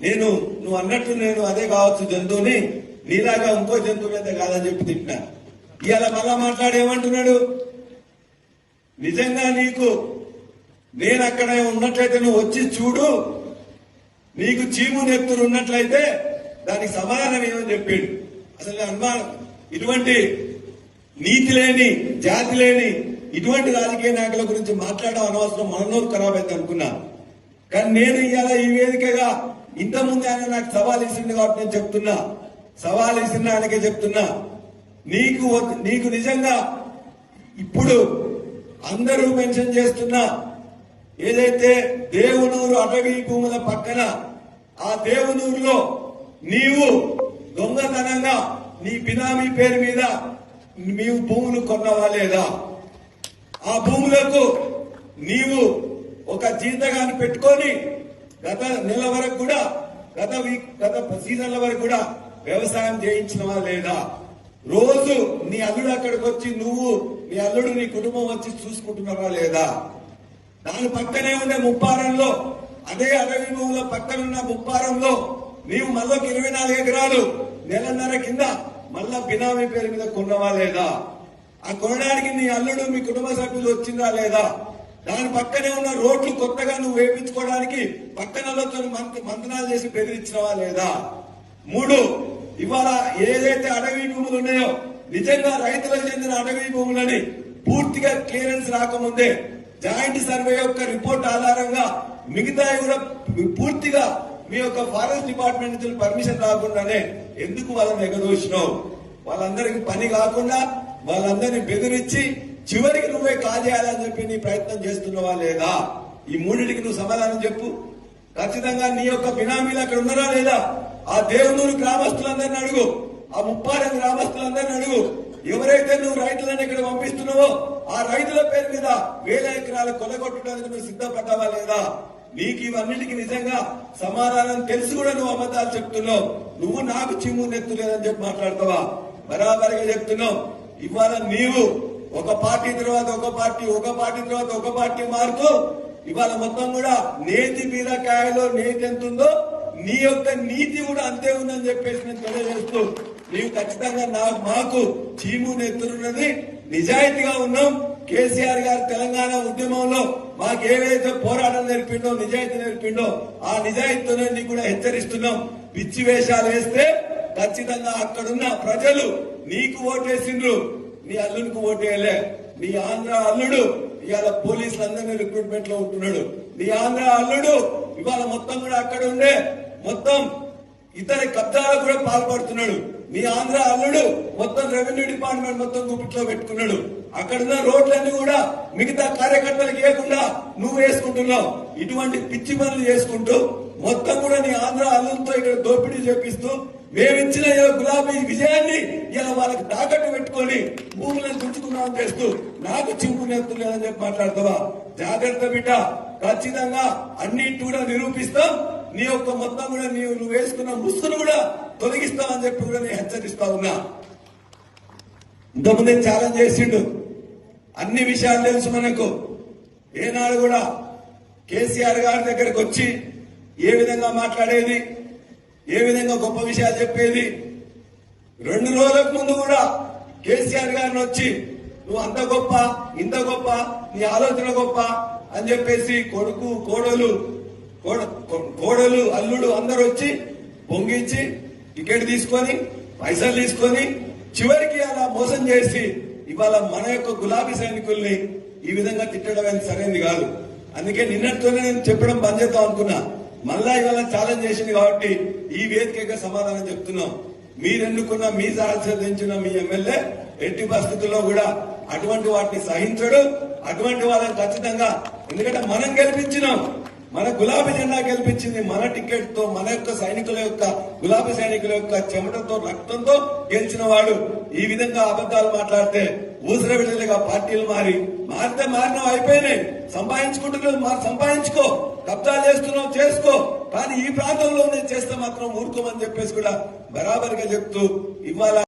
నేను నువ్వు అన్నట్టు నేను అదే కావచ్చు జంతువుని నీలాగా ఇంకో జంతువు అయితే కాదని చెప్పి తిట్టినా. ఇవాళ మళ్ళా మాట్లాడేమంటున్నాడు నిజంగా నీకు నేను అక్కడ ఉన్నట్లయితే నువ్వు వచ్చి చూడు నీకు చీము నెత్తురు ఉన్నట్లయితే దానికి సమాధానం ఏమని చెప్పాడు? అసలు అనుమానం ఇటువంటి నీతి లేని జాతి లేని ఇటువంటి రాజకీయ నాయకుల గురించి మాట్లాడడం అనవసరం మనోరు ఖరాబ్ అయితే అనుకున్నా. కానీ నేను ఇవాళ ఈ వేదికగా ఇంతకుముందు ఆయన నాకు సవాల్ ఇచ్చింది కాబట్టి నేను చెప్తున్నా. సవాల్ ఇచ్చిన ఆయనకే చెప్తున్నా. నీకు నీకు నిజంగా ఇప్పుడు అందరూ మెన్షన్ చేస్తున్న ఏదైతే దేవునూరు అటవీ భూముల పక్కన ఆ దేవునూరులో నీవు దొంగతనంగా నీ బినామీ పేరు మీద నీవు భూములు కొన్నవా లేదా? ఆ భూములకు నీవు ఒక జీతగాన్ని పెట్టుకొని గత నెల వరకు కూడా గత వీక్ గత సీజన్ల వరకు కూడా వ్యవసాయం చేయించినవా లేదా? రోజు నీ అల్లుడు అక్కడికి వచ్చి నువ్వు నీ అల్లుడు నీ కుటుంబం వచ్చి చూసుకుంటున్నావా లేదా? దాని పక్కనే ఉండే ముప్పారంలో అదే అడవి భూముల పక్కన ఉన్న ముప్పారంలో నీవు మళ్ళొక ఇరవై నాలుగు ఎకరాలు నెలన్నర కింద మళ్ళా బినామీ పేరు మీద కొన్నవా లేదా? ఆ కొనడానికి నీ అల్లుడు మీ కుటుంబ సభ్యులు వచ్చిందా లేదా? దాని పక్కనే ఉన్న రోడ్లు కొత్తగా నువ్వు వేయించుకోవడానికి పక్కనలతో మంతనాలు చేసి బెదిరించినవా లేదా? మూడు ఇవాళ ఏదైతే అడవి భూములు ఉన్నాయో నిజంగా రైతులకు చెందిన అడవి భూములని పూర్తిగా క్లియరెన్స్ రాకముందే జాయింట్ సర్వే యొక్క రిపోర్ట్ ఆధారంగా మిగతా కూడా పూర్తిగా మీ యొక్క ఫారెస్ట్ డిపార్ట్మెంట్ నుంచి పర్మిషన్ రాకుండానే ఎందుకు వాళ్ళని ఎగదోసినావు? వాళ్ళందరికి పని కాకుండా వాళ్ళందరినీ బెదిరించి చివరికి నువ్వే కాజేయాలని చెప్పి నీ ప్రయత్నం చేస్తున్నావా లేదా? ఈ మూడింటికి నువ్వు సమాధానం చెప్పు. ఖచ్చితంగా నీ యొక్క బినామీలు అక్కడ ఉన్నారా లేదా? ఆ దేవునూరు గ్రామస్తులందరిని అడుగు. ఆ ముప్పారం గ్రామస్తులందరిని అడుగు. ఎవరైతే నువ్వు రైతులను ఇక్కడ పంపిస్తున్నావో ఆ రైతుల పేరు మీద వేల ఎకరాలు కొలగొట్టడానికి నువ్వు సిద్ధపడ్డావా లేదా? నీకు ఇవన్నిటికి నిజంగా సమాధానం తెలిసి కూడా నువ్వు అబద్ధాలు చెప్తున్నావు. నువ్వు నాకు చిమ్ము నెత్తు లేదని చెప్పి మాట్లాడతావా? బరాబరిగా చెప్తున్నావు. ఇవాళ నీవు ఒక పార్టీ తర్వాత ఒక పార్టీ ఒక పార్టీ తర్వాత ఒక పార్టీ మారుతూ ఇవాళ మొత్తం కూడా నేతి బీరకాయలో నేతి ఎంత ఉందో నీ యొక్క నీతి కూడా అంతే ఉందని చెప్పేసి నేను తెలియజేస్తూ నీవు ఖచ్చితంగా నా మాకు చీము నెత్తున్నది నిజాయితీగా ఉన్నాం. కేసీఆర్ గారు తెలంగాణ ఉద్యమంలో మాకు ఏవైతే పోరాటం నేర్పిండో నిజాయితీ నేర్పిండో ఆ నిజాయితీతోనే నీకు కూడా హెచ్చరిస్తున్నాం. పిచ్చి వేషాలు వేస్తే ఖచ్చితంగా అక్కడున్న ప్రజలు నీకు ఓటేసిండ్రు నీ అల్లునికి ఓటేయలే నీ ఆంధ్ర అల్లుడు ఇవాళ పోలీసులు అందరినీ రిక్రూట్మెంట్లో ఉంటున్నాడు. నీ ఆంధ్ర అల్లుడు ఇవాళ మొత్తం కూడా అక్కడ ఉండే మొత్తం ఇతర కబ్జాలకు కూడా పాల్పడుతున్నాడు. నీ ఆంధ్ర అల్లుడు మొత్తం రెవెన్యూ డిపార్ట్మెంట్ మొత్తం గుప్పిట్లో పెట్టుకున్నాడు. అక్కడున్న రోడ్లన్నీ కూడా మిగతా కార్యకర్తలకు ఇవ్వకుండా నువ్వు వేసుకుంటున్నావు. ఇటువంటి పిచ్చి పనులు చేసుకుంటూ మొత్తం కూడా నీ ఆంధ్ర అల్లులతో ఇక్కడ దోపిడీ చేపిస్తూ మేమిచ్చిన గులాబీ విజయాన్ని ఇలా వాళ్ళకి తాకట్టు పెట్టుకొని భూములను తుంచుకున్నాం చేస్తూ నాకు చింపు నేర్తులేదని చెప్పి మాట్లాడతావా? జాగ్రత్త బిడ్డ. ఖచ్చితంగా అన్నిటి కూడా నిరూపిస్తాం. నీ యొక్క మొత్తం కూడా నీవు నువ్వు వేసుకున్న ముస్తును కూడా తొలగిస్తామని చెప్పి కూడా నేను హెచ్చరిస్తా ఉన్నా. ఇంతకుముందే ఛాలెంజ్ చేసిండు. అన్ని విషయాలు తెలుసు మనకు. ఏనాడు కూడా కేసీఆర్ గారి దగ్గరకు వచ్చి ఏ విధంగా మాట్లాడేది? ఏ విధంగా గొప్ప విషయాలు చెప్పేది? రెండు రోజులకు ముందు కూడా కేసీఆర్ గారిని వచ్చి నువ్వు అంత గొప్ప ఇంత గొప్ప నీ ఆలోచన గొప్ప అని చెప్పేసి కొడుకు కోడలు కోడ- కోడలు అల్లుడు అందరు వచ్చి పొంగించి టికెట్ తీసుకొని పైసలు తీసుకొని చివరికి అలా మోసం చేసి ఇవాళ మన యొక్క గులాబీ సైనికుల్ని ఈ విధంగా తిట్టడం అనేది సరైనది కాదు. అందుకే నిన్నటితోనే నేను చెప్పడం బంద్ చేద్దాం అనుకున్నా. మళ్ళా ఇవాళ ఛాలెంజ్ చేసింది కాబట్టి ఈ వేదికగా సమాధానం చెప్తున్నాం. మీరెన్నుకున్న మీ సాధించిన మీ ఎమ్మెల్యే ఎట్టి పరిస్థితుల్లో కూడా అటువంటి వాటిని సహించడు. అటువంటి వాళ్ళని ఖచ్చితంగా ఎందుకంటే మనం గెలిపించినాం. మన గులాబీ జెండా గెలిపించింది మన టికెట్తో మన యొక్క సైనికుల యొక్క గులాబీ సైనికుల యొక్క చెమటతో రక్తంతో గెలిచిన వాడు. ఈ విధంగా అబద్దాలు మాట్లాడితే ఊసర విడుదలగా పార్టీలు మారి మారితే మారిన అయిపోయినాయి. సంపాదించుకుంటున్నావు మా సంపాదించుకో. కబ్జాలు చేస్తున్నావు చేసుకో. కానీ ఈ ప్రాంతంలో నేను చేస్తే మాత్రం ఊరుకోమని చెప్పేసి కూడా బరాబరిగా చెప్తూ ఇవాళ